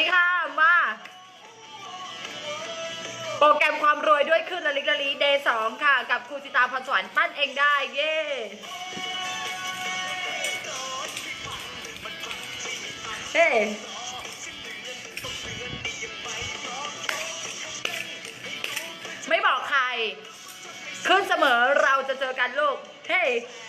ดีค่ะ มา โปรแกรมความรวยด้วยขึ้นละลิกละลีเดย์สองค่ะ กับครูสิตาพรสวรรค์ปั้นเองได้ เย้เฮ้ไม่บอกใคร ขึ้นเสมอเราจะเจอกันลูก เฮ้อ่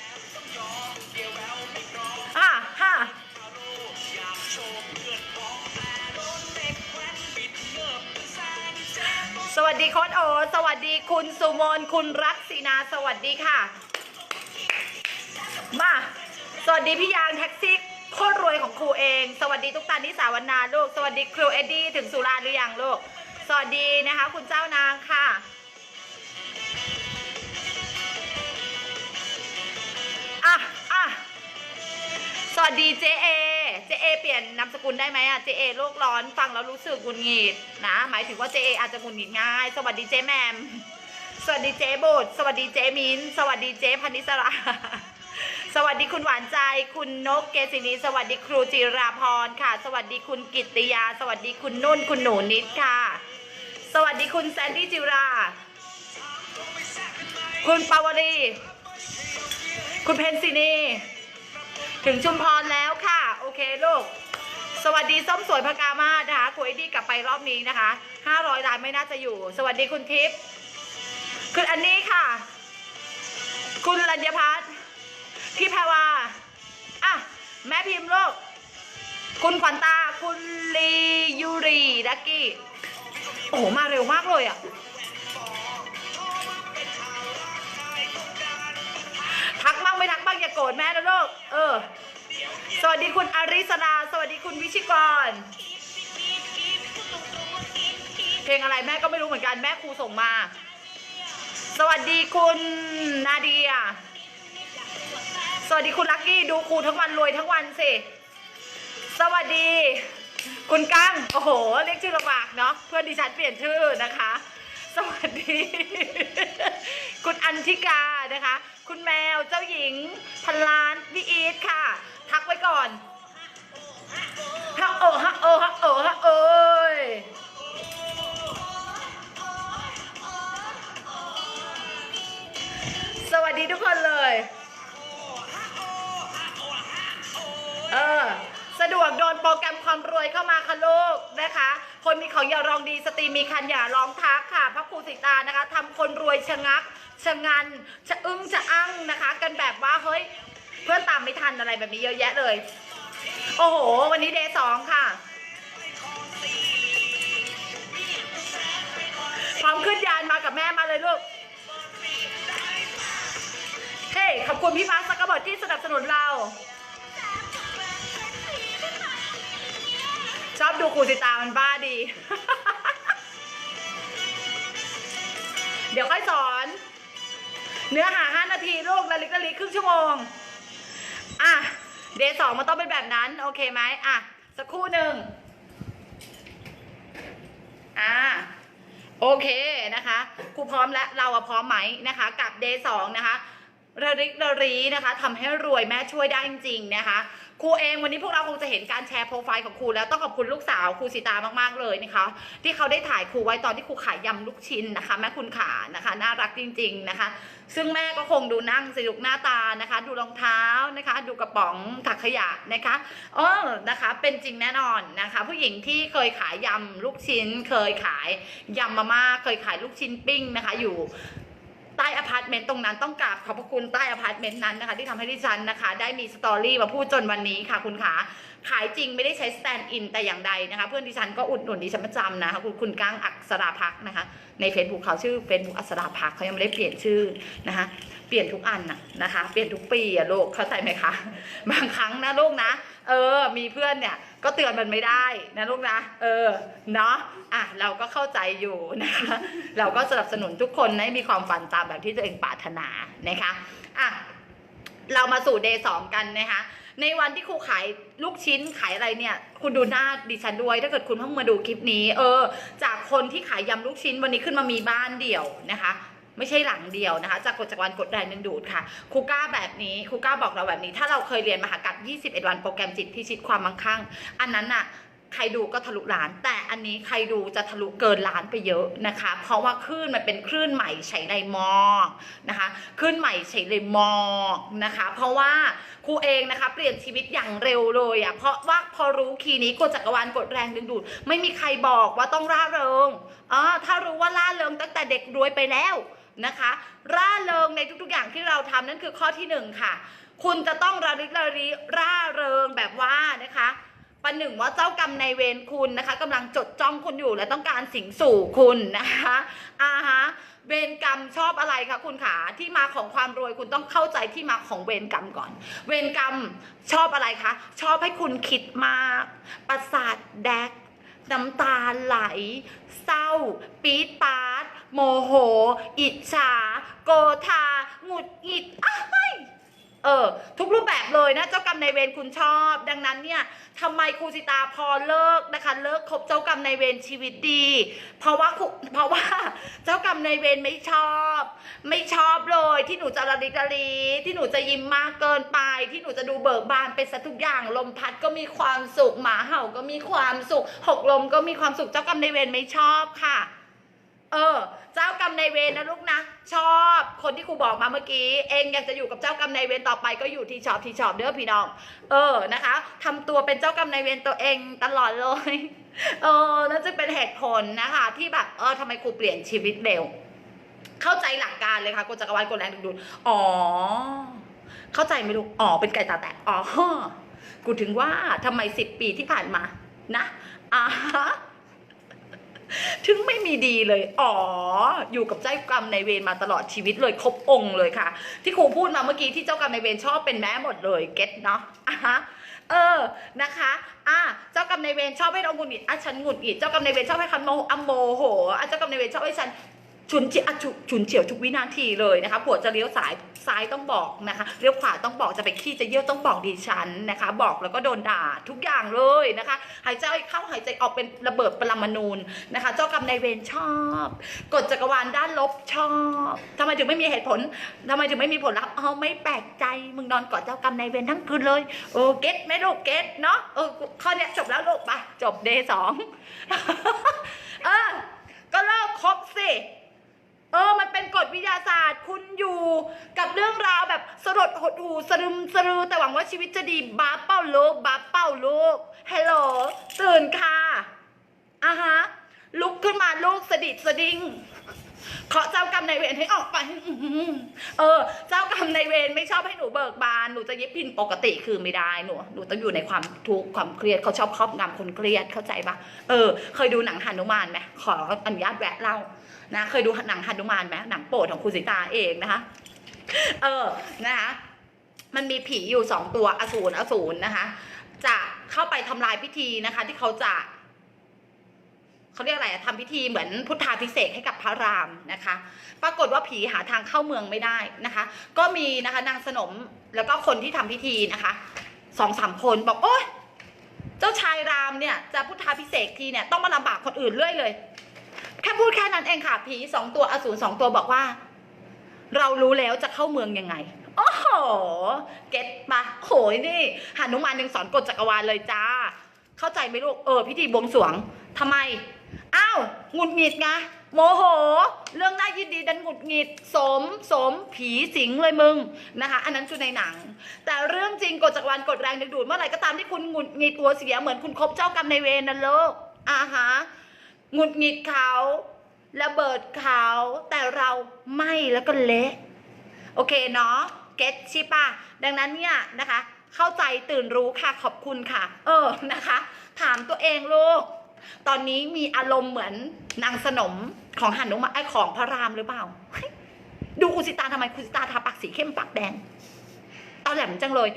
สวัสดีโค้ดโอ สวัสดีคุณสุมนคุณรักศีนา สวัสดีค่ะ มา สวัสดีพี่ยางแท็กซี่โคตรรวยของครูเอง สวัสดีทุกตานิสาวนาลูก สวัสดีครูเอ็ดดี้ถึงสุราหรือยังลูก สวัสดีนะคะ คุณเจ้านางค่ะอะอะสวัสดีเจเอ เปลี่ยนนามสกุลได้ไหมอะเจเอโลกร้อนฟังแล้วรู้สึกหงุดหงิดนะ หมายถึงว่าเจเออาจจะหงุดหงิดง่าย สวัสดีเจแมม สวัสดีเจบุตรสวัสดีเจมิน สวัสดีเจพนิสราสวัสดีคุณหวานใจ คุณนกเกษินีสวัสดีครูจิราพรค่ะ สวัสดีคุณกิตติยา สวัสดีคุณนุ่นคุณหนูนิดค่ะ สวัสดีคุณแซนดี้จิรา คุณปาวรี คุณเพนซินี ถึงชุมพรแล้วค่ะ โอเคลูก สวัสดีส้มสวยพกามาศนะคะคุยดีกลับไปรอบนี้นะคะ500ล้านไม่น่าจะอยู่ สวัสดีคุณทิพย์คุณอันนี้ค่ะ คุณรัญญพัฒน์พี่แพรวาอะแม่พิมพ์ลูกคุณขวัญตาคุณลียูรีดักกี้ โอ้โห มาเร็วมากเลยอะ ทักบ้างไม่ทัก บ้างอย่าโกรธแม่นะลูกเออ สวัสดีคุณอาริสดาสวัสดีคุณวิชิกร เพลงอะไรแม่ก็ไม่รู้เหมือนกันแม่ครูส่งมา สวัสดีคุณนาเดีย สวัสดีคุณลักกี้ดูครูทั้งวันรวยทั้งวันสิ สวัสดี คุณกั้งโอ้โหเรียกชื่อลำบากเนาะเพื่อนดิฉันเปลี่ยนชื่อนะคะ สวัสดี คุณอันทิกานะคะคุณแมวเจ้าหญิงพันล้านพี่อีทค่ะ ทักไว้ก่อนฮักโอฮักโอฮักโอฮักโอยสวัสดีทุกคนเลย เออ สะดวกโดนโปรแกรมความรวยเข้ามาค่ะลูกนะคะ คนมีของอย่ารองดีสตรีมีคันอย่าร้องทักค่ะ พระครูสิตานะคะทำคนรวยชะงัก ชะงันชะอึ้งชะอั้งนะคะ กันแบบว่าเฮ้ยเพื่อนตามไม่ทันอะไรแบบนี้เยอะแยะเลย โอ้โห วันนี้เดย์สองค่ะพร้อมขึ้นยานมากับแม่มาเลยลูก เฮ้ยขอบคุณพี่มาสักกระบอกที่สนับสนุนเรา ชอบดูครูสิตามันบ้าดี เดี๋ยวค่อยสอน เนื้อหา5นาทีลูกละลิกละลิกครึ่งชั่วโมง อะ เดย์สองมันต้องเป็นแบบนั้น โอเคไหมอะ สักครู่หนึ่งอ่าโอเคนะคะครูพร้อมแล้วเราอะพร้อมไหมนะคะ กับเดย์สองนะคะ ระริกระรีนะคะทำให้รวยแม่ช่วยได้จริงๆนะคะครูเองวันนี้พวกเราคงจะเห็นการแชร์โปรไฟล์ของครูแล้วต้องขอบคุณลูกสาวครูสีตามากๆเลยนะคะ ที่เขาได้ถ่ายครูไว้ตอนที่ครูขายยำลูกชิ้นนะคะ แม่คุณขานะคะ น่ารักจริง ๆนะคะ ซึ่งแม่ก็คงดูนั่งสนุกหน้าตานะคะ ดูรองเท้านะคะ ดูกระป๋องถักขยะนะคะเออนะคะ เป็นจริงแน่นอนนะคะ ผู้หญิงที่เคยขายยำลูกชิ้น เคยขายยำมาม่าเคยขายลูกชิ้นปิ้งนะคะ อยู่ ต้อพาร์ตเมนต์ตรงนั้นต้องกราบขอบพระคุณใต้อพาร์ตเมนต์นั้นนะคะที่ทำให้ดิฉันนะคะ ได้มีสตอรี่มาพูดจนวันนี้ค่ะคุณขาขายจริงไม่ได้ใช้สแตนด์อินแต่อย่างใดนะคะ เพื่อนดิฉันก็อุดหนุนดิฉันประจำนะคะคุณคุณก้างอักษราพักนะคะใน Facebook เขาชื่อ Facebook อักษราพักเขายังไม่ได้เปลี่ยนชื่อนะคะ เปลี่ยนทุกอันน่ะนะคะ เปลี่ยนทุกปีอะลูกเข้าใจไหมคะ บางครั้งนะลูกนะ เออ มีเพื่อนเนี่ย ก็เตือนมันไม่ได้นะลูกนะ เออ เนาะอะเราก็เข้าใจอยู่นะคะ เราก็สนับสนุนทุกคนให้มีความฝันตามแบบที่ตัวเองปรารถนานะคะอะเรามาสู่เดย์สองกันนะคะ ในวันที่ครูขายลูกชิ้นขายอะไรเนี่ย คุณดูหน้าดิฉันด้วย ถ้าเกิดคุณเพิ่งมาดูคลิปนี้ เออ จากคนที่ขายยำลูกชิ้นวันนี้ขึ้นมามีบ้านเดี่ยวนะคะ ไม่ใช่หลังเดียวนะคะ จากกฎจักรวาลกฎแรงดึงดูดค่ะครูก้าแบบนี้ครูก้าบอกเราแบบนี้ ถ้าเราเคยเรียนมหากรรม21 วันโปรแกรมจิตพิชิตความมั่งคั่ง อันนั้นน่ะใครดูก็ทะลุล้าน แต่อันนี้ใครดูจะทะลุเกินล้านไปเยอะนะคะ เพราะว่าคลื่นมันเป็นคลื่นใหม่ใช้ไรมอนะคะคลื่นใหม่ใช้ไรมอนะคะ เพราะว่าครูเองนะคะเปลี่ยนชีวิตอย่างเร็วเลยอะ่ะเพราะว่าพอรู้คีย์นี้กดจักรวาลกดแรงดึงดูด ไม่มีใครบอกว่าต้องร่าเริงอ่าถ้ารู้ว่าล่าเริงตั้งแต่เด็กรวยไปแล้ว นะคะ ร่าเริงในทุกๆอย่างที่เราทำนั่นคือข้อที่หนึ่งค่ะ คุณจะต้องระลึกระริร่าเริงแบบว่านะคะประหนึ่งว่าเจ้ากรรมในเวรคุณนะคะกำลังจดจ้องคุณอยู่และต้องการสิงสู่คุณนะคะอ่าฮะเวรกรรมชอบอะไรคะคุณขาที่มาของความรวยคุณต้องเข้าใจที่มาของเวรกรรมก่อน เวรกรรมชอบอะไรคะชอบให้คุณคิดมาก ประสาทแดก น้ำตาไหล เศร้า ปี๊ดปาด โมโห อิจฉา โกธาหงุดหงิดอ้าย เออทุกรูปแบบเลยนะเจ้ากรรมนายเวรคุณชอบ ดังนั้นเนี่ยทำไมครูสิตาพอเลิกนะคะ เลิกคบเจ้ากรรมนายเวรชีวิตดี เพราะว่าครูเพราะว่าเจ้ากรรมนายเวรไม่ชอบ ไม่ชอบเลยที่หนูจะระดิกระลีที่หนูจะยิ้มมากเกินไป ที่หนูจะดูเบิกบานเป็นซะทุกอย่างลมพัดก็มีความสุขหมาเห่าก็มีความสุขหกลมก็มีความสุขเจ้ากรรมนายเวรไม่ชอบค่ะ เออ เจ้ากรรมนายเวรนะลูกนะ ชอบคนที่ครูบอกมาเมื่อกี้ เองอยากจะอยู่กับเจ้ากรรมนายเวรต่อไปก็อยู่ที่ชอบที่ชอบเด้อพี่น้อง เออนะคะทำตัวเป็นเจ้ากรรมนายเวรตัวเองตลอดเลยเออนั่นจะเป็นเหตุผลนะคะ ที่แบบเออทำไมครูเปลี่ยนชีวิตเร็วเข้าใจหลักการเลยค่ะกฎจักรวาลกฎแรงดึงดูดอ๋อ เข้าใจไหมลูกอ๋อเป็นไก่ตาแตกอ๋อกูถึงว่าทำไมสิบปีที่ผ่านมา นะอ่า ถึงไม่มีดีเลย อ๋อ อยู่กับเจ้ากรรมในเวรมาตลอดชีวิตเลยครบองค์เลยค่ะ ที่ครูพูดมาเมื่อกี้ที่เจ้ากรรมในเวรชอบเป็นแม่หมดเลยเก็ตเนาะอะฮะเออ นะคะ อะ เจ้ากรรมในเวรชอบให้เราหงุดหงิด อะ ฉันหงุดหงิด เจ้ากรรมในเวรชอบให้คันโมอโมโห อะ เจ้ากรรมในเวรชอบให้ฉัน ฉุนเฉียวฉุนเฉียวทุกวินาทีเลยนะคะผัวจะเลี้ยวซ้ายซ้ายต้องบอกนะคะเลี้ยวขวาต้องบอกจะไปขี้จะเยี่ยวต้องบอกดิฉันนะคะ บอกแล้วก็โดนด่าทุกอย่างเลยนะคะ หายใจเข้าหายใจออกเป็นระเบิดปรมาณูนนะคะ เจ้ากรรมนายเวรชอบกฎจักรวาลด้านลบชอบทำไมถึงไม่มีเหตุผลทำไมถึงไม่มีผลลัพธ์เอาไม่แปลกใจมึงนอนกอดเจ้ากรรมนายเวรทั้งคืนเลยโอ้เก็ตไหมลูกเก็ตเนาะเออข้อเนี้ยจบแล้วลูกไปจบเดย์สองเออก็เลิกคบสิ เออ มันเป็นกฎวิทยาศาสตร์ คุณอยู่กับเรื่องราวแบบสลดหดหูสรึมสรือ แต่หวังว่าชีวิตจะดีบ้าเป้าลูกบ้าเป้าลูกฮัลโหลตื่นค่ะอะฮะ ลุกขึ้นมาลูกสะดิดสะดิงเคาะเจ้ากรรมนายเวรให้ออกไป เออ เจ้ากรรมนายเวรไม่ชอบให้หนูเบิกบาน หนูจะยิบพินปกติคือไม่ได้หนู หนูต้องอยู่ในความทุกข์ความเครียดเขาชอบครอบงำคนเครียดเข้าใจปะเออ เคยดูหนังหนุมานไหมขออนุญาตแวะเล่า นะเคยดูหนังฮันุมานไหมหนังโปรดของคุณสิตาเองนะคะ เออนะคะมันมีผีอยู่สองตัวอสูรอสูรนะคะ จะเข้าไปทำลายพิธีนะคะ ที่เขาจะเขาเรียกอะไรอะทำพิธีเหมือนพุทธาพิเศษกให้กับพระรามนะคะ ปรากฏว่าผีหาทางเข้าเมืองไม่ได้นะคะ ก็มีนะคะนางสนมแล้วก็คนที่ทำพิธีนะคะสองสามคนบอกโอ๊ยเจ้าชายรามเนี่ยจะพุทธาพิเศษกทีเนี่ยต้องมาลำบากคนอื่นเรื่อยเลย แค่พูดแค่นั้นเองค่ะผีสองตัวอสูรสองตัวบอกว่า เรารู้แล้วจะเข้าเมืองยังไงโอ้โห เก็ตปะโหยนี่หานุมานยังสอนกฎจักรวาลเลยจ้า เข้าใจไหมลูก เออ พิธีบวงสรวงทำไม อ้าวหงุดหงิดไงโมโห เรื่องน่ายินดีดันหงุดหงิด สม สม ผีสิงเลยมึงนะคะ อันนั้นคือในหนัง แต่เรื่องจริงกฎจักรวาลกฎแรงดึงดูดเมื่อไหร่ก็ตามที่คุณหงุดหงิดหัวเสียเหมือนคุณคบเจ้ากรรมในเวรนั่นโลกอ่าฮะ หงุดหงิดเขาระเบิดเขาแต่เราไม่แล้วก็เละโอเคเนาะเก็ตใช่ปะดังนั้นเนี่ยนะคะ เข้าใจตื่นรู้ค่ะขอบคุณค่ะ เออนะคะ ถามตัวเองลูก ตอนนี้มีอารมณ์เหมือนนางสนมของหันุมาไอของพระรามหรือเปล่า ดูคุณสิตาทำไมคุณสิตาทาปากสีเข้มปากแดง เอาแหลมจังเลย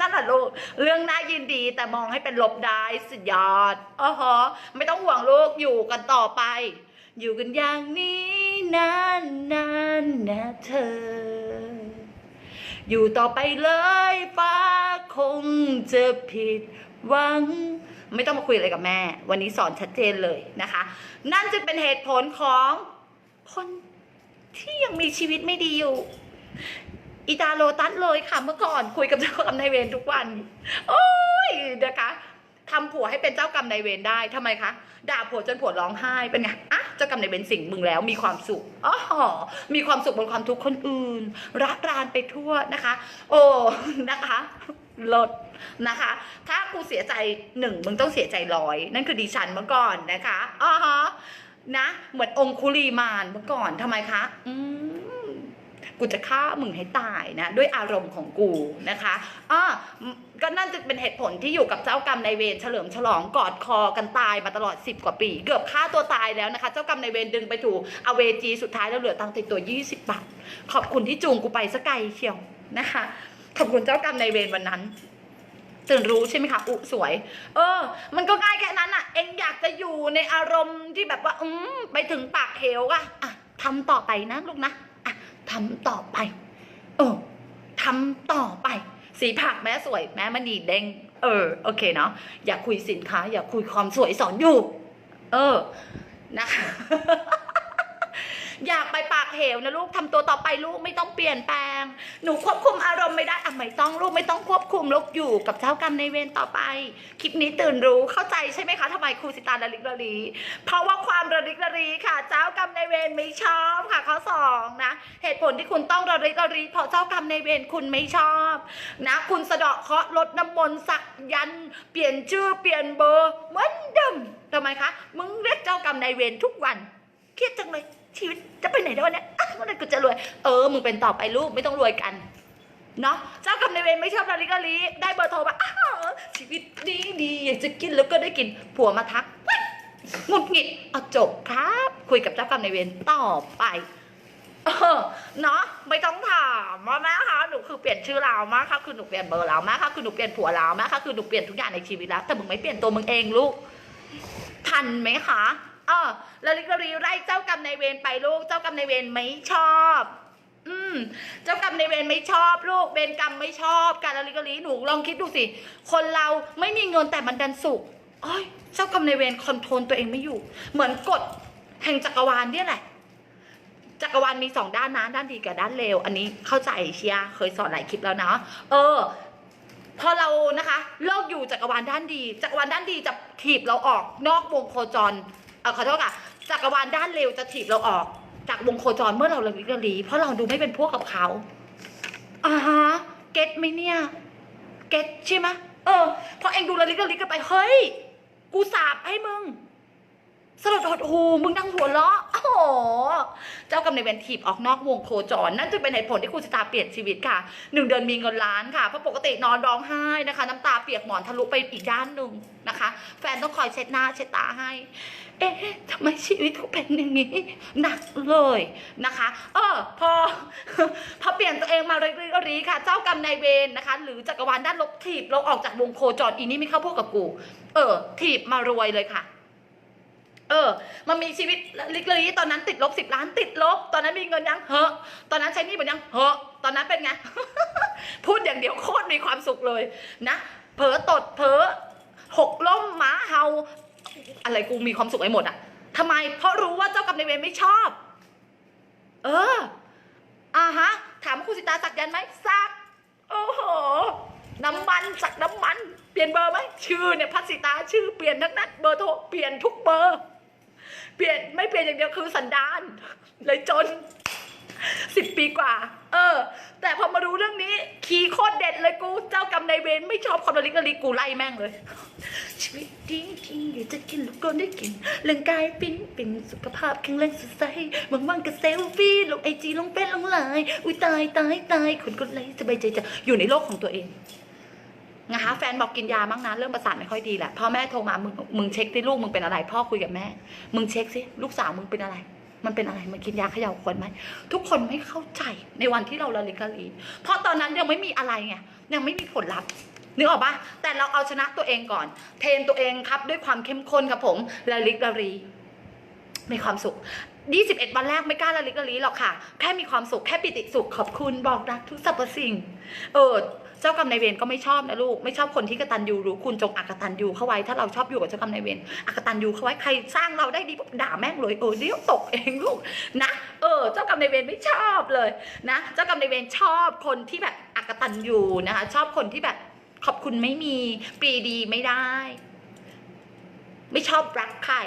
นั่นแหละลูก เรื่องน่ายินดีแต่มองให้เป็นลบได้สุดยอดอ๋อฮะไม่ต้องห่วงลูกอยู่กันต่อไป อยู่กันอย่างนี้นานนานนะเธอ อยู่ต่อไปเลยฟ้าคงจะผิดหวังไม่ต้องมาคุยอะไรกับแม่ วันนี้สอนชัดเจนเลยนะคะ นั่นจึงเป็นเหตุผลของคนที่ยังมีชีวิตไม่ดีอยู่ อีตาโลตัสเลยค่ะเมื่อก่อนคุยกับเจ้ากรรมนายเวรทุกวัน โอ้ยนะคะทำผัวให้เป็นเจ้ากรรมนายเวรได้ทำไมคะด่าผัวจนผัวร้องไห้เป็นไงอะเจ้ากรรมนายเวรสิ่งมึงแล้วมีความสุขอ๋อมีความสุขบนความทุกข์คนอื่นระรานไปทั่วนะคะ โอ้นะคะลดนะคะ ถ้ากูเสียใจหนึ่งมึงต้องเสียใจร้อยนั่นคือดิฉันเมื่อก่อนนะคะอ๋อฮะนะ เหมือนองคุลีมานเมื่อก่อนทำไมคะ อืม กูจะฆ่ามึงให้ตายนะ ด้วยอารมณ์ของกูนะคะอ่าก็นั่นจะเป็นเหตุผลที่อยู่กับเจ้ากรรมนายเวรเฉลิมฉลองกอดคอกันตายมาตลอด 10 กว่าปี เกือบฆ่าตัวตายแล้วนะคะ เจ้ากรรมนายเวรดึงไปถูกอเวจีสุดท้ายแล้วเหลือตังติดตัว 20 บาท ขอบคุณที่จูงกูไปสกไกลเชียวนะคะ ขอบคุณเจ้ากรรมนายเวรวันนั้นตื่นรู้ใช่ไหมคะอุสวย เออ มันก็ง่ายแค่นั้นอะเอ็งอยากจะอยู่ในอารมณ์ที่แบบว่า อืมไปถึงปากเหวอะอะทำต่อไปนะลูกนะ ทำต่อไป เออทำต่อไป สีผักแม้สวย แม้มันดีเด้งเออ โอเคเนาะอย่าคุยสินค้า อย่าคุยความสวยสอนอยู่ เออ นะคะ อยากไปปากเหวนะลูกทำตัวต่อไปลูกไม่ต้องเปลี่ยนแปลง หนูควบคุมอารมณ์ไม่ได้อะไม่ต้องลูกไม่ต้องควบคุมลูกอยู่กับเจ้ากรรมในายเวรต่อไป คลิปนี้ตื่นรู้เข้าใจใช่ไหมคะทำไมครูสิตาระลิกระลีเพราะว่าความระลิกระลีค่ะ เจ้ากรรมในายเวรไม่ชอบค่ะข้อสองนะเหตุผลที่คุณต้องระลิกระลีเพราะเจ้ากรรมในายเวรคุณไม่ชอบนะคุณสะเดาะเคราะห์ลดน้ำมนต์สักยัน เปลี่ยนชื่อเปลี่ยนเบอร์เหมือนเดิมทำไมคะ มึงเรียกเจ้ากรรมนายเวรทุกวัน เครียดจังเลย ชีวิตจะไปไหนได้วันนี้อะเมื่อไหรกูจะรวย เออ มึงเป็นต่อไปลูกไม่ต้องรวยกันเนาะเจ้ากรรมนายเวรไม่ชอบลาลิกาลีได้เบอร์โทรมาอ้าวชีวิตดีดีอยากจะกินแล้วก็ได้กินผัวมาทักงุดหงิดเอาจบครับ คุยกับเจ้ากรรมนายเวรต่อไปเออเนาะไม่ต้องถามว่าแม่คะหนูคือเปลี่ยนชื่อเรามากค่ะคือหนูเปลี่ยนเบอร์เรามากค่ะคือหนูเปลี่ยนผัวเรามากค่ะคือหนูเปลี่ยนทุกอย่างในชีวิตแล้วแต่มึงไม่เปลี่ยนตัวมึงเองลูกทันไหมคะ เออล้วลิกรีไล่เจ้ากรรมนายเวรไปลูก เจ้ากรรมนายเวรไม่ชอบ อืม เจ้ากรรมนายเวรไม่ชอบลูกเวรกรรมไม่ชอบ การละลิกรีหนูลองคิดดูสิ คนเราไม่มีเงินแต่มันดันสุขโอ้ยเจ้ากรรมนายเวรคอนโทรลตัวเองไม่อยู่ เหมือนกฎแห่งจักรวาลเนี่ยแหละจักรวาลมีสองด้านนะด้านดีกับด้านเลวอันนี้เข้าใจเชียเคยสอนหลายคลิปแล้วนะเออ พอเรานะคะเลิกอยู่จักรวาลด้านดีจักรวาลด้านดีจะถีบเราออกนอกวงโคจร เออขอโทษค่ะจักรวาลด้านเร็วจะถีบเราออก จากวงโคจรเมื่อเราเลิกเรีเพราะเราดูไม่เป็นพวกกับเขาอ่าฮะเก็ตไหมเนี่ยเก็ตใช่ไหมเออพอเองดูละลิกละลิกกันไปเฮ้ย กูสาบให้มึง สลดหดหูมึงนั่งหัวเราะโอ้โห เจ้ากรรมนายเวรถีบออกนอกวงโคจร นั่นจึงเป็นเหตุผลที่คุณสตาเปลี่ยนชีวิตค่ะหนึ่งเดือนมีเงินล้านค่ะ เพราะปกตินอนร้องไห้นะคะ น้ำตาเปียกหมอนทะลุไปอีกด้านหนึ่งนะคะ แฟนต้องคอยเช็ดหน้าเช็ดตาให้ เอ๊ะทำไมชีวิตเขาเป็นอย่างนี้หนักเลยนะคะ เออพอพอเปลี่ยนตัวเองมาเรื่อยๆค่ะ เจ้ากรรมนายเวรนะคะ หรือจักรวาลด้านลบถีบเราออกจากวงโคจรอีนี่ไม่เข้าพวกกับกู เออถีบมารวยเลยค่ะ เออ มันมีชีวิตลิกลีตอนนั้นติดลบสิบล้านติดลบ ตอนนั้นมีเงินยังเฮ้อตอนนั้นใช้หนี่หมดยังเฮ้อตอนนั้นเป็นไง พูดอย่างเดียวโคตรมีความสุขเลยนะ เผลอตดเผลอหกล้มหมาเฮาอะไรกูมีความสุขไปหมดอะทำไม เพราะรู้ว่าเจ้ากรรมนายเวรไม่ชอบ เออ อ่าฮะ ถามว่าคุณสิตาสักยันไหมสัก โอ้โห น้ำมันสักน้ำมัน เปลี่ยนเบอร์ไหม ชื่อเนี่ยพัสสิตาชื่อเปลี่ยนทั้งนั้น เบอร์โทรเปลี่ยนทุกเบอร์ เปลี่ยนไม่เปลี่ยนอย่างเดียวคือสันดาน เลยจนสิบปีกว่า เออ แต่พอมารู้เรื่องนี้คีย์โคตรเด็ดเลยกูเจ้ากรรมนายเวรไม่ชอบความระลิกระลิกกูไล่แม่งเลยชีวิตดีจริงอยากจะกินล้วก็ได้กินร่างกายปิ้นเป็นสุขภาพแข็งแรงสดใสว่างๆก็เซลฟี่ลงไอจีลงเฟซลงไลน์อุ้ยตายตายตายคนก็เลยสบายใจจะอยู่ในโลกของตัวเอง นะคะแฟนบอกกินยามั้งนะเริ่มประสาทไม่ค่อยดีแหละพ่อแม่โทรมามึงมึงเช็คที่ลูกมึงเป็นอะไร พ่อคุยกับแม่ มึงเช็คสิลูกสาวมึงเป็นอะไร มันเป็นอะไรมันกินยาเขย่าขวดไหมทุกคนไม่เข้าใจในวันที่เราละลิกละลีเพราะตอนนั้นยังไม่มีอะไรไงยังไม่มีผลลัพธ์นึกออกปะแต่เราเอาชนะตัวเองก่อน เทรนตัวเองครับด้วยความเข้มข้นครับผมละลิกละลีมีความสุข 21 วันแรกไม่กล้าละลิกละลีหรอกค่ะ แค่มีความสุข แค่ปิติสุข ขอบคุณ บอกรักทุกสรรพสิ่ง เออ เจ้ากรรมนายเวรก็ไม่ชอบนะลูกไม่ชอบคนที่กตัญญูรู้คุณจงอักตัญญูเข้าไว้ถ้าเราชอบอยู่กับเจ้ากรรมนายเวรอักตัญญูเข้าไว้ใครสร้างเราได้ดีปุ๊บด่าแม่งเลยเออเดี๋ยวตกเองลูกนะเออ เจ้ากรรมนายเวรไม่ชอบเลยนะ เจ้ากรรมนายเวรชอบคนที่แบบอักตัญญูนะคะชอบคนที่แบบขอบคุณไม่มีปีดีไม่ได้ ไม่ชอบรักใคร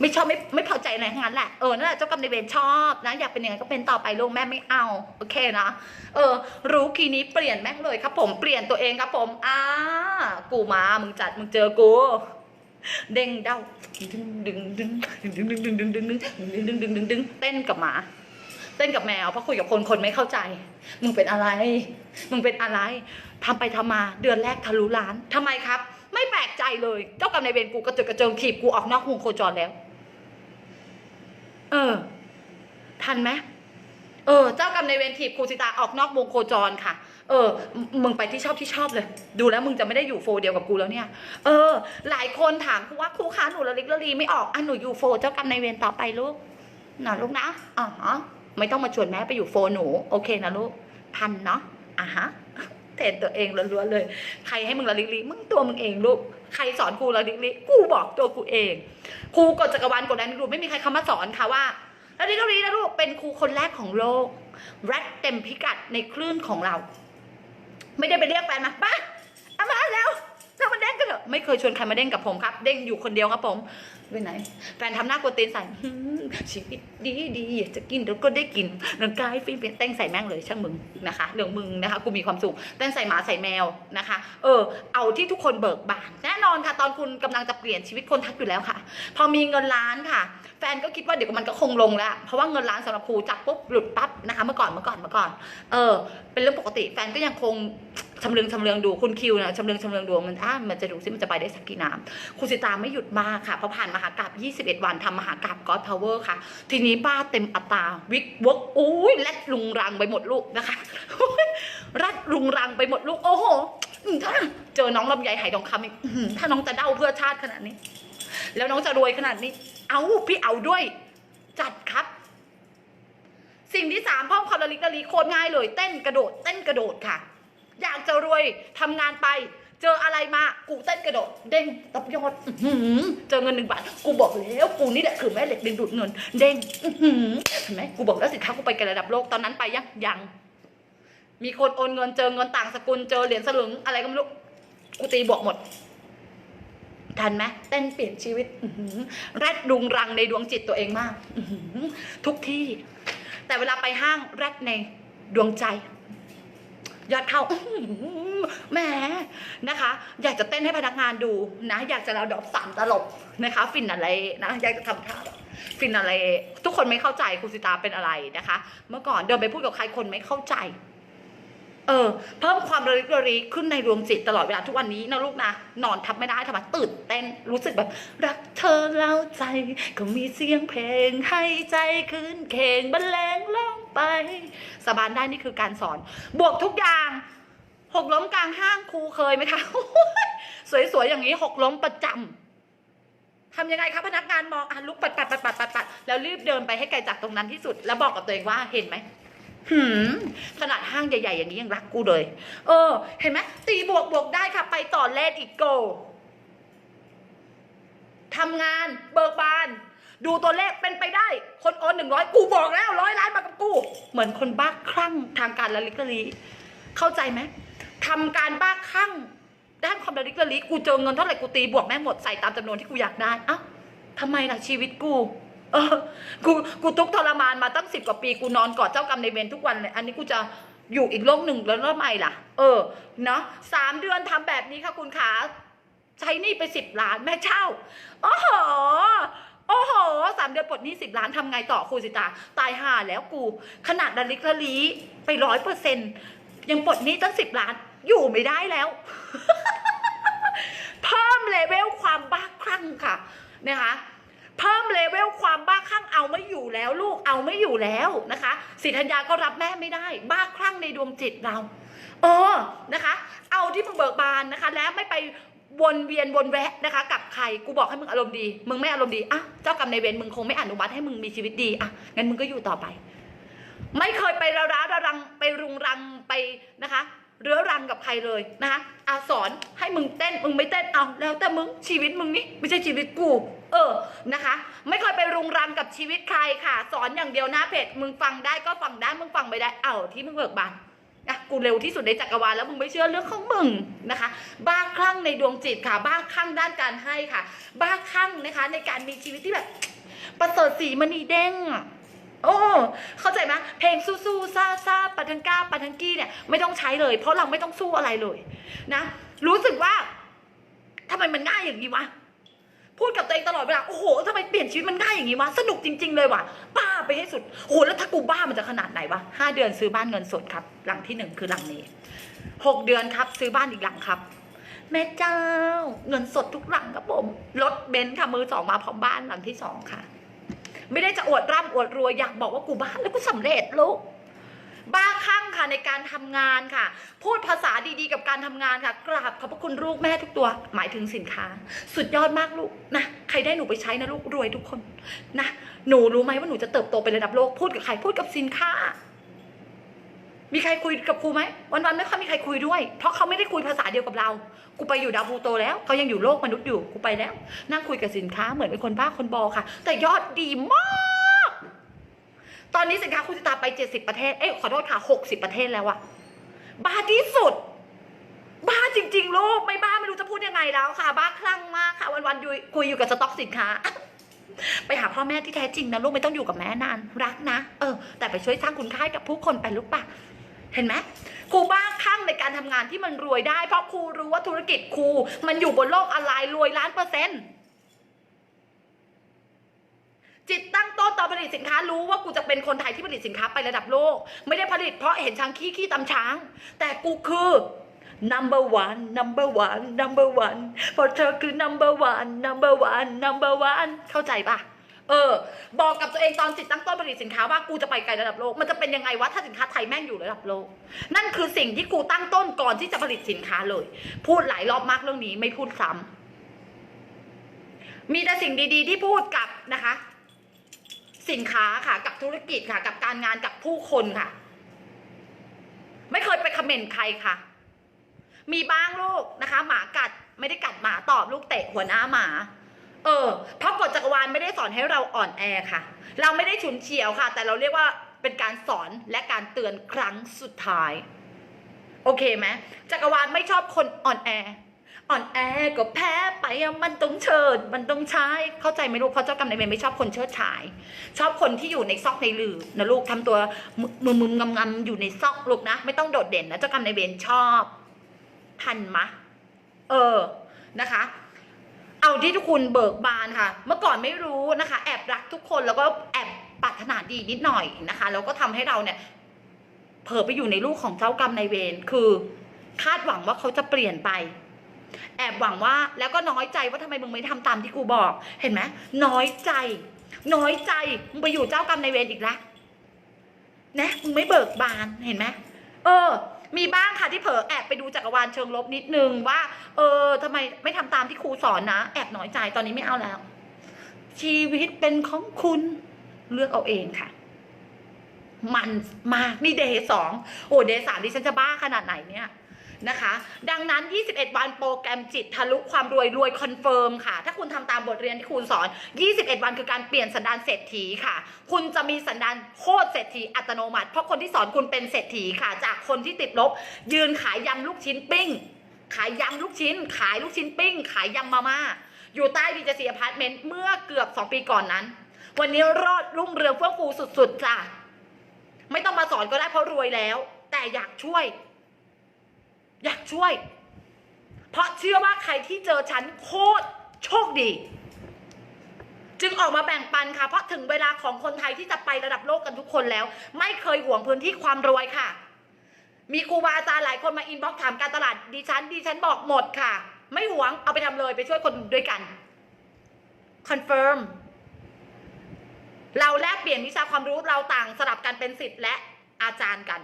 ไม่ชอบไม่ไม่พอใจอะไรงั้นแหละเออนั่นแหละเจ้ากรรมนายเวรชอบนะอยากเป็นยังไงก็เป็นต่อไปลูกแม่ไม่เอาโอเคนะเออ รู้คีนี้เปลี่ยนแม่งเลยครับ ผมเปลี่ยนตัวเองครับผมอ่ากูมามึงจัดมึงเจอกูเด้งเด้าดึงดึงดึงดึงดึงดึงดึงดึงดึงดึงดึงดึงดึงดึงเต้นกับหมาเต้นกับแมวเพราะคุยกับคนคนไม่เข้าใจ มึงเป็นอะไร มึงเป็นอะไรทำไปทำมาเดือนแรกทะลุล้านทำไมครับ ไม่แปลกใจเลย เจ้ากรรมนายเวรกูกระเจิดกระเจิงถีบกูออกนอกวงโคจรแล้ว เออ ทันไหมเออ เจ้ากรรมในเวรถีบครูสิตาออกนอกวงโคจรค่ะ เออ มึงไปที่ชอบที่ชอบเลย ดูแล้วมึงจะไม่ได้อยู่โฟเดียวกับกูแล้วเนี่ย เออ หลายคนถามครูว่าครูคะหนูละลิกละลีไม่ออกอะหนูอยู่โฟ เจ้ากรรมในเวรต่อไปลูกนะลูกนะอ๋อไม่ต้องมาชวนแม่ไปอยู่โฟหนู โอเคนะลูก ทันเนาะอะฮะเทนตัวเองล้วนๆเลย ใครให้มึงละลิกลีมึงตัวมึงเองลูก ใครสอนกูละลิกลิกูบอกตัวกูเองครูกฎจักรวาลกฎแรงดึงดูดไม่มีใครเข้ามาสอนค่ะว่าแล้วลิกลีนะลูกเป็นครูคนแรกของโลกแรดเต็มพิกัดในคลื่นของเรา ไม่ได้ไปเรียกแฟนมาป้าเอามาแล้ว เรามาเด้งกันเถอะไม่เคยชวนใครมาเด้งกับผมครับ เด้งอยู่คนเดียวครับผมไปไหน แฟนทำหน้ากวนตีนใส่ชีวิตดีดีอยากจะกินเดี๋ยวก็ได้กินร่างกายฟินเป็นเต้งใส่แม่งเลยช่างมึงนะคะเรื่องมึงนะคะกูมีความสุขเต้นใส่หมาใส่แมวนะคะ เออ เอาที่ทุกคนเบิกบานแน่นอนค่ะ ตอนคุณกำลังจะเปลี่ยนชีวิตคนทักอยู่แล้วค่ะ พอมีเงินล้านค่ะ แฟนก็คิดว่าเดี๋ยวมันก็คงลงแล้ว เพราะว่าเงินล้านสำหรับครูจับปุ๊บหลุดปั๊บนะคะเมื่อก่อนเมื่อก่อนเมื่อก่อน เออ เป็นเรื่องปกติแฟนก็ยังคง ชำเลืองชำเลืองดูคุณคิวนะชำเลืองชำเลืองดูมันอะมันจะดูซิมันจะไปได้สักกี่น้ำคุณสิตาไม่หยุดมากค่ะพอผ่านมหากราบ21 วันทำมหากราบก็อดพาวเวอร์ค่ะ ทีนี้ป้าเต็มอัตราวิกวกอุ้ยแลดลุงรังไปหมดลูกนะคะรัดรุงรังไปหมดลูกโอ้โหถ้าเจอน้องลำไยไหทองคำอีกถ้าน้องจะเด้าเพื่อชาติขนาดนี้ แล้วน้องจะรวยขนาดนี้ เอาพี่เอาด้วย จัดครับ สิ่งที่สามเพิ่มความระลิกระลีโคตรง่ายเลย เต้นกระโดด เต้นกระโดดค่ะ อยากจะรวยทำงานไป เจออะไรมากูเต้นกระโดดเด้งตับยอดเจอเงินหนึ่งบาทกูบอกแล้วกูนี่แหละคือแม่เหล็กดึงดูดเงิน เด้งเห็นไหมกูบอกแล้วสินค้ากูไปกันระดับโลกตอนนั้นไปยังยังมีคนโอนเงินเจอเงินต่างสกุลเจอเหรียญสลึงอะไรก็ไม่รู้กูตีบวกหมดทันไหมเต้นเปลี่ยนชีวิตแรดรุงรังในดวงจิตตัวเองมาก ทุกที่ แต่เวลาไปห้างแรดในดวงใจ ยอดเข้าแหมนะคะ อยากจะเต้นให้พนักงานดูนะ อยากจะเราดอกสามตลบนะคะ ฟินอะไรนะอยากจะทำท่าฟินอะไร ทุกคนไม่เข้าใจครูสิตาเป็นอะไรนะคะ เมื่อก่อนเดินไปพูดกับใครคนไม่เข้าใจ เออเพิ่มความระลิกระรีขึ้นในดวงจิตตลอดเวลาทุกวันนี้นะลูกนะ นอนทับไม่ได้ทำไมตื่นเต้นรู้สึกแบบ รักเธอเล่าใจ ก็มีเสียงเพลงให้ใจคืนเพลงบรรเลงล่องไป สบานได้นี่คือการสอน บวกทุกอย่างหกล้มกลางห้างครูเคยไหมคะ สวยๆอย่างนี้หกล้มประจำทำยังไงคะพนักงานมองอะลุกปัดปัดปัดปัดปัดปัดแล้วรีบเดินไปให้ไกลจากตรงนั้นที่สุด แล้วบอกกับตัวเองว่าเห็นไหม หืมขนาดห้างใหญ่ๆอย่างนี้ยังรักกูเลย เออ เห็นไหมตีบวกบวกได้ค่ะ ไปต่อเลนอีกโกทำงานเบิกบาน ดูตัวเลขเป็นไปได้ คนโอนหนึ่งร้อยกูบอกแล้วร้อยล้านมากับกู เหมือนคนบ้าคลั่งทางการละลิกละลีเข้าใจไหมทำการบ้าคลั่งด้านความละลิกละลีกูเจอเงินเท่าไหร่กูตีบวกแม่งหมดใส่ตามจำนวนที่กูอยากได้เอ้าทำไมล่ะชีวิตกู ออกูกูทุกข์ทรมานมาตั้งสิบกว่าปีกูนอนกอดเจ้ากรรมในเวรทุกวันเลยอันนี้กูจะอยู่อีกโลกหนึ่งแล้วทำไมล่ะ เออเนาะสามเดือนทำแบบนี้ค่ะคุณขาใช้หนี่ไปสิบล้านแม่เช่าโอ้โหโอ้โหสามเดือนปลดหนี้สิบล้านทำไงต่อครูสิตา ตายห่าแล้วกู ขนาดดันลิกละลีไปร้อยเปอร์เซ็นยังปลดหนี้ตั้งสิบล้าน อยู่ไม่ได้แล้ว เพิ่มเลเวลความบ้าคลั่งค่ะนะคะเพิ่มเลเวล ไม่อยู่แล้วลูกเอาไม่อยู่แล้วนะคะสิทธัญญาก็รับแม่ไม่ได้ บ้าคลั่งในดวงจิตเราเออนะคะ เอาที่มึงเบิกบานนะคะ แล้วไม่ไปวนเวียนวนแวะนะคะ กับใครกูบอกให้มึงอารมณ์ดี มึงไม่อารมณ์ดีอะเจ้ากรรมในเวรมึงคงไม่อนุมัติให้มึงมีชีวิตดีอะงั้นมึงก็อยู่ต่อไป ไม่เคยไประร้าระรังไปรุงรังไปนะคะเรื้อรังกับใครเลยนะคะอาสอนให้มึงเต้นมึงไม่เต้นเอาแล้วแต่มึงชีวิตมึงนี่ไม่ใช่ชีวิตกู เออนะคะ ไม่เคยไปรุงรังกับชีวิตใครค่ะ สอนอย่างเดียวหน้าเพจมึงฟังได้ก็ฟังได้มึงฟังไม่ได้เอาที่มึงเบิกบานนะกูเร็วที่สุดในจักรวาลแล้วมึงไม่เชื่อเรื่องของมึงนะคะ บ้าคลั่งในดวงจิตค่ะ บ้าคลั่งด้านการให้ค่ะ บ้าคลั่งนะคะ ในการมีชีวิตที่แบบประเสริฐสีมณีเด้งโอ้เข้าใจไหมเพลงสู้ๆซาซาปะทังก้าปะทังกี้เนี่ยไม่ต้องใช้เลย เพราะเราไม่ต้องสู้อะไรเลยนะ รู้สึกว่าทำไมมันง่ายอย่างนี้วะ พูดกับตัวเองตลอดเวลา โอ้โหทำไมเปลี่ยนชีวิตมันง่ายอย่างนี้วะ สนุกจริง ๆ เลยว่ะ บ้าไปให้สุดโอ้โห แล้วถ้ากูบ้ามันจะขนาดไหนวะห้าเดือนซื้อบ้านเงินสดครับ หลังที่หนึ่งคือหลังนี้หกเดือนครับ ซื้อบ้านอีกหลังครับ แม่เจ้า เงินสดทุกหลังครับผม รถเบนซ์ค่ะมือสองมาพร้อมบ้านหลังที่สองค่ะ ไม่ได้จะอวดร่ำอวดรวยอยากบอกว่ากูบ้าแล้วกูสำเร็จลูก บ้าคลั่งค่ะในการทำงานค่ะ พูดภาษาดีๆ กับการทำงานค่ะ กราบขอบพระคุณลูกแม่ทุกตัว หมายถึงสินค้า สุดยอดมากลูกนะใครได้หนูไปใช้นะลูกรวยทุกคนนะหนูรู้ไหมว่าหนูจะเติบโตไประดับโลกพูดกับใครพูดกับสินค้า มีใครคุยกับครูไหมวันๆไม่ค่อยมีใครคุยด้วย เพราะเขาไม่ได้คุยภาษาเดียวกับเรา กูไปอยู่ดาวพูโตแล้วเขายังอยู่โลกมนุษย์อยู่กูไปแล้ว นั่งคุยกับสินค้าเหมือนเป็นคนบ้าคนบอค่ะ แต่ยอดดีมาก ตอนนี้สินค้าคุณจะตาไป70ประเทศ เอ้ยขอโทษค่ะ60ประเทศแล้วอะบ้าที่สุด บ้าจริง ๆ ลูก ไม่บ้าไม่รู้จะพูดยังไงแล้วค่ะ บ้าคลั่งมากค่ะ วันๆยู่คุยอยู่กับสต็อกสินค้า ไปหาพ่อแม่ที่แท้จริงนะลูกไม่ต้องอยู่กับแม่นานรักนะ เออ แต่ไปช่วยสร้างคุณค่ากับผู้คนไปลูกปะเห็นไหมครูบ้าคลั่งในการทำงานที่มันรวยได้ เพราะครูรู้ว่าธุรกิจครูมันอยู่บนโลกออนไลน์รวยล้านเปอร์เซ็นต์ จิตตั้งต้นตอนผลิตสินค้ารู้ว่ากูจะเป็นคนไทยที่ผลิตสินค้าไประดับโลก ไม่ได้ผลิตเพราะเห็นช้างขี้ขี้ตำช้าง แต่กูคือ number one number one number one เพราะเธอคือ number one number one number one เข้าใจปะเออ บอกกับตัวเองตอนจิตตั้งต้นผลิตสินค้าว่ากูจะไปไกลระดับโลก มันจะเป็นยังไงวะถ้าสินค้าไทยแม่งอยู่ระดับโลก นั่นคือสิ่งที่กูตั้งต้นก่อนที่จะผลิตสินค้าเลย พูดหลายรอบมากเรื่องนี้ไม่พูดซ้ำมีแต่สิ่งดี ๆ ที่พูดกับนะคะ สินค้าค่ะ กับธุรกิจค่ะ กับการงานกับผู้คนค่ะ ไม่เคยไปคอมเมนต์ใครค่ะ มีบ้างลูกนะคะ หมากัดไม่ได้กัดหมาตอบลูกเตะหัวหน้าหมา เออ เพราะกฎจักรวาลไม่ได้สอนให้เราอ่อนแอค่ะ เราไม่ได้ฉุนเฉียวค่ะ แต่เราเรียกว่าเป็นการสอนและการเตือนครั้งสุดท้าย โอเคไหมจักรวาลไม่ชอบคนอ่อนแอ อ่อนแอก็แพ้ไปอะมันต้องเชิด มันต้องใช้เข้าใจไหมลูกเพราะเจ้ากรรมนายเวรไม่ชอบคนเชิดฉาย ชอบคนที่อยู่ในซอกในหลือนะลูกทำตัวมึมมึมงำงำอยู่ในซอกลูกนะ ไม่ต้องโดดเด่นนะเจ้ากรรมนายเวรชอบทันมะ เออนะคะ เอาที่ทุกคุณเบิกบานค่ะ เมื่อก่อนไม่รู้นะคะ แอบรักทุกคนแล้วก็แอบปรารถนาดีนิดหน่อยนะคะแล้วก็ทำให้เราเนี่ยเผลอไปอยู่ในลูกของเจ้ากรรมนายเวรคือ คาดหวังว่าเขาจะเปลี่ยนไป แอบหวังว่าแล้วก็น้อยใจว่าทำไมมึงไม่ทำตามที่กูบอก เห็นไหมน้อยใจ น้อยใจมึงไปอยู่เจ้ากรรมในเวรอีกละนะมึงไม่เบิกบานเห็นไหมเออ มีบ้างค่ะที่เผลอแอบไปดูจักรวาลเชิงลบนิดนึงว่า เออทำไมไม่ทำตามที่ครูสอนนะแอบน้อยใจตอนนี้ไม่เอาแล้ว ชีวิตเป็นของคุณเลือกเอาเองค่ะ มันมากนี่เดย์สองโอ้เดย์สามดิฉันจะบ้าขนาดไหนเนี่ย นะคะ ดังนั้น 21 วันโปรแกรมจิตทะลุความรวยรวยคอนเฟิร์มค่ะ ถ้าคุณทำตามบทเรียนที่ครูสอน 21 วันคือการเปลี่ยนสันดานเศรษฐีค่ะ คุณจะมีสันดานโคตรเศรษฐีอัตโนมัติ เพราะคนที่สอนคุณเป็นเศรษฐีค่ะ จากคนที่ติดลบ ยืนขายยำลูกชิ้นปิ้ง ขายยำลูกชิ้น ขายลูกชิ้นปิ้ง ขายยำมาม่าอยู่ใต้บีจซีอพาร์ตเมนต์เมื่อเกือบ 2 ปีก่อนนั้น วันนี้รอดรุ่งเรืองเฟื่องฟูสุดๆจ้ะไม่ต้องมาสอนก็ได้เพราะรวยแล้ว แต่อยากช่วย อยากช่วย เพราะเชื่อว่าใครที่เจอฉันโคตรโชคดี จึงออกมาแบ่งปันค่ะ เพราะถึงเวลาของคนไทยที่จะไประดับโลกกันทุกคนแล้ว ไม่เคยห่วงพื้นที่ความรวยค่ะ มีครูบาอาจารย์หลายคนมาอินบ็อกถามการตลาดดิฉันดิฉันบอกหมดค่ะ ไม่หวงเอาไปทำเลยไปช่วยคนด้วยกันคอนเฟิร์มเราแลกเปลี่ยนวิชาความรู้เราต่างสลับกันเป็นสิทธิ์และอาจารย์กัน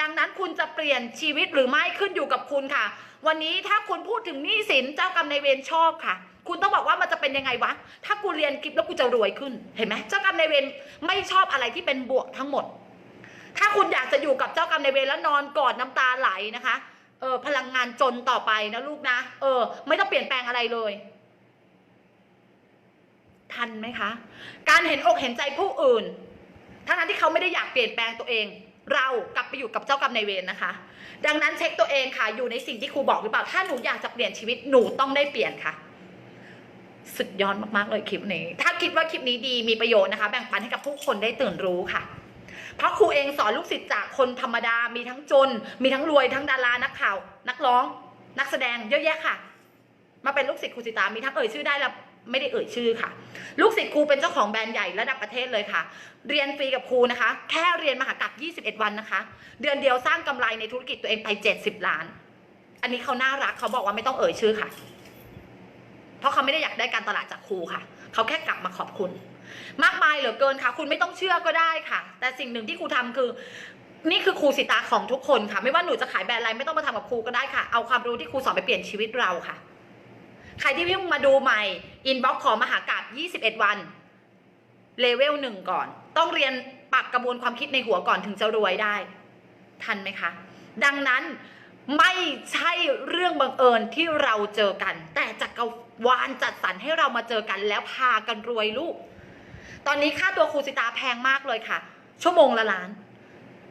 ดังนั้นคุณจะเปลี่ยนชีวิตหรือไม่ขึ้นอยู่กับคุณค่ะ วันนี้ถ้าคุณพูดถึงหนี้สินเจ้ากรรมนายเวรชอบค่ะ คุณต้องบอกว่ามันจะเป็นยังไงวะ ถ้ากูเรียนคลิปแล้วกูจะรวยขึ้น เห็นไหมเจ้ากรรมนายเวรไม่ชอบอะไรที่เป็นบวกทั้งหมด ถ้าคุณอยากจะอยู่กับเจ้ากรรมนายเวรแล้วนอนกอดน้ำตาไหลนะคะ เออพลังงานจนต่อไปนะลูกนะ เออ ไม่ต้องเปลี่ยนแปลงอะไรเลยทันไหมคะ การเห็นอกเห็นใจผู้อื่น ทั้งนั้นที่เขาไม่ได้อยากเปลี่ยนแปลงตัวเอง เรากลับไปอยู่กับเจ้ากรรมนายเวรนะคะ ดังนั้นเช็คตัวเองค่ะ อยู่ในสิ่งที่ครูบอกหรือเปล่า ถ้าหนูอยากจะเปลี่ยนชีวิตหนูต้องได้เปลี่ยนค่ะ สุดยอดมากๆเลยคลิปนี้ ถ้าคิดว่าคลิปนี้ดีมีประโยชน์นะคะ แบ่งปันให้กับผู้คนได้ตื่นรู้ค่ะเพราะครูเองสอนลูกศิษย์จากคนธรรมดา มีทั้งจน มีทั้งรวย ทั้งดารา นักข่าว นักร้อง นักแสดง เยอะแยะค่ะ มาเป็นลูกศิษย์ครูสิตา มีทั้งเอ่ยชื่อได้และ ไม่ได้เอ่ยชื่อค่ะ ลูกศิษย์ครูเป็นเจ้าของแบรนด์ใหญ่ระดับประเทศเลยค่ะ เรียนฟรีกับครูนะคะ แค่เรียนมหากรรม21วันนะคะ เดือนเดียวสร้างกำไรในธุรกิจตัวเองไป70ล้าน อันนี้เขาน่ารักเขาบอกว่าไม่ต้องเอ่ยชื่อค่ะ เพราะเขาไม่ได้อยากได้การตลาดจากครูค่ะ เขาแค่กลับมาขอบคุณ มากมายเหลือเกินค่ะ คุณไม่ต้องเชื่อก็ได้ค่ะ แต่สิ่งหนึ่งที่ครูทำคือ นี่คือครูสิตาของทุกคนค่ะ ไม่ว่าหนูจะขายแบรนด์อะไรไม่ต้องมาทำกับครูก็ได้ค่ะ เอาความรู้ที่ครูสอนไปเปลี่ยนชีวิตเราค่ะ ใครที่เพิ่งมาดูใหม่อินบ็อกขอมหากราบ21 วันเลเวลหนึ่งก่อน ต้องเรียนปรับกระบวนความคิดในหัวก่อนถึงจะรวยได้ ทันไหมคะ ดังนั้นไม่ใช่เรื่องบังเอิญที่เราเจอกัน แต่จักรวาลจัดสรรให้เรามาเจอกันแล้วพากันรวยลูก ตอนนี้ค่าตัวครูสิตาแพงมากเลยค่ะ ชั่วโมงละล้าน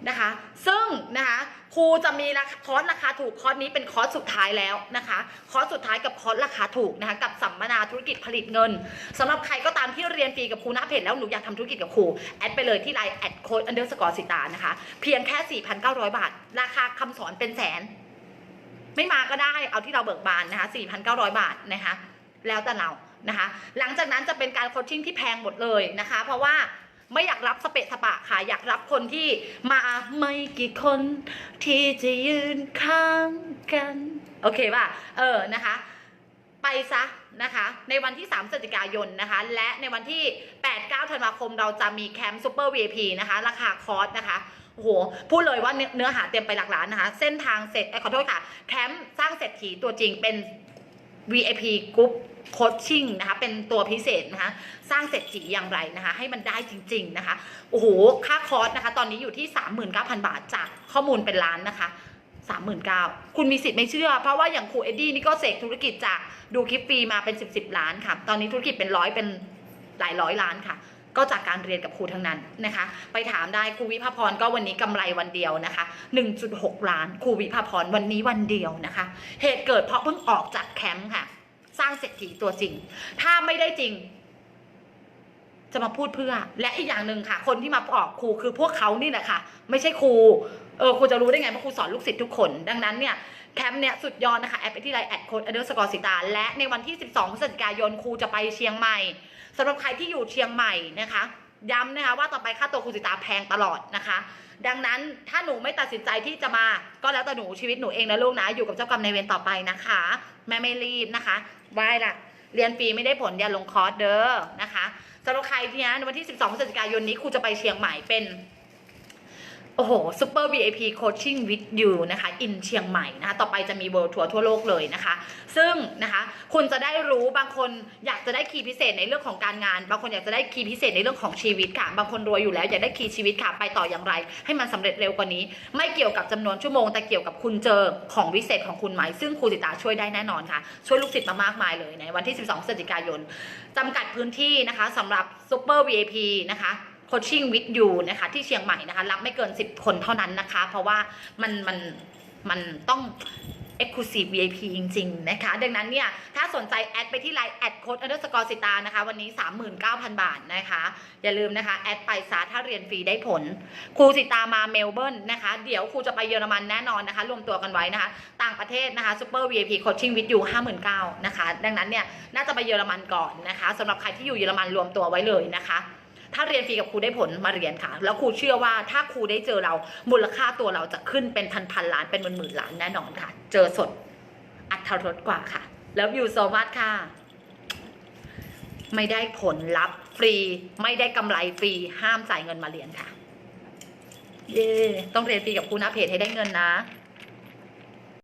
นะคะ ซึ่งนะคะครูจะมีราคาคอร์สราคาถูกคอร์สนี้เป็นคอร์สสุดท้ายแล้วนะคะคอร์สสุดท้ายกับคอร์สราคาถูกนะคะกับสัมมนาธุรกิจผลิตเงินสำหรับใครก็ตามที่เรียนฟรีกับครูหน้าเพจแล้วหนูอยากทำธุรกิจกับครูแอดไปเลยที่ไลน์แอดโค้ดอันเดอร์สกอร์สิตานะคะ เพียงแค่ 4,900 บาท ราคาคำสอนเป็นแสน ไม่มาก็ได้เอาที่เราเบิกบานนะคะ4,900 บาทนะคะแล้วแต่เรานะคะ หลังจากนั้นจะเป็นการโคชชิ่งที่แพงหมดเลยนะคะ เพราะว่า ไม่อยากรับสเปะสปะค่ะอยากรับคนที่มาไม่กี่คนที่จะยืนข้างกัน โอเคป่ะ เออนะคะ ไปซะนะคะในวันที่3พฤศจิกายนนะคะ และในวันที่ 8-9 ธันวาคมเราจะมีแคมป์ซูเปอร์ VIP นะคะ ราคาคอร์สนะคะโอ้โหพูดเลยว่าเนื้อหาเต็มไปหลักล้านนะคะ เส้นทางเสร็จขอโทษค่ะ แคมป์สร้างเศรษฐีตัวจริงเป็น VIP Group Coaching นะคะเป็นตัวพิเศษนะคะสร้างเศรษฐีอย่างไรนะคะให้มันได้จริง ๆนะคะโอ้โหค่าคอร์สนะคะ ตอนนี้อยู่ที่ 39,000 บาทจากข้อมูลเป็นล้านนะคะ39,000คุณมีสิทธิ์ไม่เชื่อ เพราะว่าอย่างครูเอ็ดดี้นี่ก็เสกธุรกิจจากดูคลิปฟรีมาเป็น10 10ล้านค่ะ ตอนนี้ธุรกิจเป็นร้อยเป็นหลายร้อยล้านค่ะ ก็จากการเรียนกับครูทั้งนั้นนะคะ ไปถามได้ครูวิภาพรก็วันนี้กำไรวันเดียวนะคะ 1.6 ล้านครูวิภาพรวันนี้วันเดียวนะคะ เหตุเกิดเพราะเพิ่งออกจากแคมป์ค่ะ สร้างเศรษฐีตัวจริง ถ้าไม่ได้จริง จะมาพูดเพื่อ และอีกอย่างหนึ่งค่ะ คนที่มาออกครูคือพวกเขานี่แหละค่ะ ไม่ใช่ครูเออครูจะรู้ได้ไงว่าครูสอนลูกศิษย์ทุกคน ดังนั้นเนี่ยแคมป์เนี่ยสุดยอดนะคะ แอดไปที่ไลน์แอดโค้ดอเดอร์สกอร์สิตาและในวันที่ 12พฤศจิกายนครูจะไปเชียงใหม่สำหรับใครที่อยู่เชียงใหม่นะคะ ย้ำนะคะว่าต่อไปค่าตัวครูสิตาแพงตลอดนะคะ ดังนั้นถ้าหนูไม่ตัดสินใจที่จะมาก็แล้วแต่หนูชีวิตหนูเองนะลูกนะ อยู่กับเจ้ากรรมในเวรต่อไปนะคะ แม่ไม่รีบนะคะไหว้ละเรียนฟรีไม่ได้ผลอย่าลงคอร์สเด้อนะคะสำหรับใครที่นะในวันที่ 12พฤศจิกายนนี้ครูจะไปเชียงใหม่เป็น โอ้โหซูเปอร์ VIP Coaching with you นะคะอินเชียงใหม่นะคะต่อไปจะมี World Tour ทั่วโลกเลยนะคะ ซึ่งนะคะคุณจะได้รู้บางคนอยากจะได้คีย์พิเศษในเรื่องของการงาน บางคนอยากจะได้คีย์พิเศษในเรื่องของชีวิตค่ะ บางคนรวยอยู่แล้วอยากได้คีย์ชีวิตค่ะไปต่ออย่างไร ให้มันสำเร็จเร็วกว่านี้ ไม่เกี่ยวกับจำนวนชั่วโมง แต่เกี่ยวกับคุณเจอของวิเศษของคุณไหมซึ่งครูสิตาช่วยได้แน่นอนค่ะ ช่วยลูกศิษย์มามากมายเลยในวันที่ 12พฤศจิกายนจำกัดพื้นที่นะคะสำหรับซูเปอร์ VIP นะคะ โคชชิ่งวิดยูนะคะที่เชียงใหม่นะคะรับไม่เกิน 10 คนเท่านั้นนะคะ เพราะว่ามันมันมันต้อง Exclusive VIP จริง ๆ นะคะ ดังนั้นเนี่ย ถ้าสนใจแอดไปที่ไลน์แอดโค้ดอันเดอร์สกอร์สิตานะคะ วันนี้ 39,000 บาทนะคะ อย่าลืมนะคะ แอดไปซาถ้าเรียนฟรีได้ผล ครูสิตามาเมลเบิร์นนะคะ เดี๋ยวครูจะไปเยอรมันแน่นอนนะคะ รวมตัวกันไว้นะคะ ต่างประเทศนะคะซูเปอร์ VIP Coaching with you 59,000นะคะ ดังนั้นเนี่ย น่าจะไปเยอรมันก่อนนะคะสำหรับใครที่อยู่เยอรมันรวมตัวไว้เลยนะคะ ถ้าเรียนฟรีกับครูได้ผลมาเรียนค่ะ แล้วครูเชื่อว่าถ้าครูได้เจอเรามูลค่าตัวเราจะขึ้นเป็นพันพันล้านเป็นหมื่นหมื่นล้านแน่นอนค่ะ เจอสดอัตรสกว่าค่ะ แล้วอยู่โซมัสค่ะ ไม่ได้ผลลัพธ์ฟรี ไม่ได้กำไรฟรี ห้ามจ่ายเงินมาเรียนค่ะ เย่ต้องเรียนฟรีกับครูหน้าเพจให้ได้เงินนะ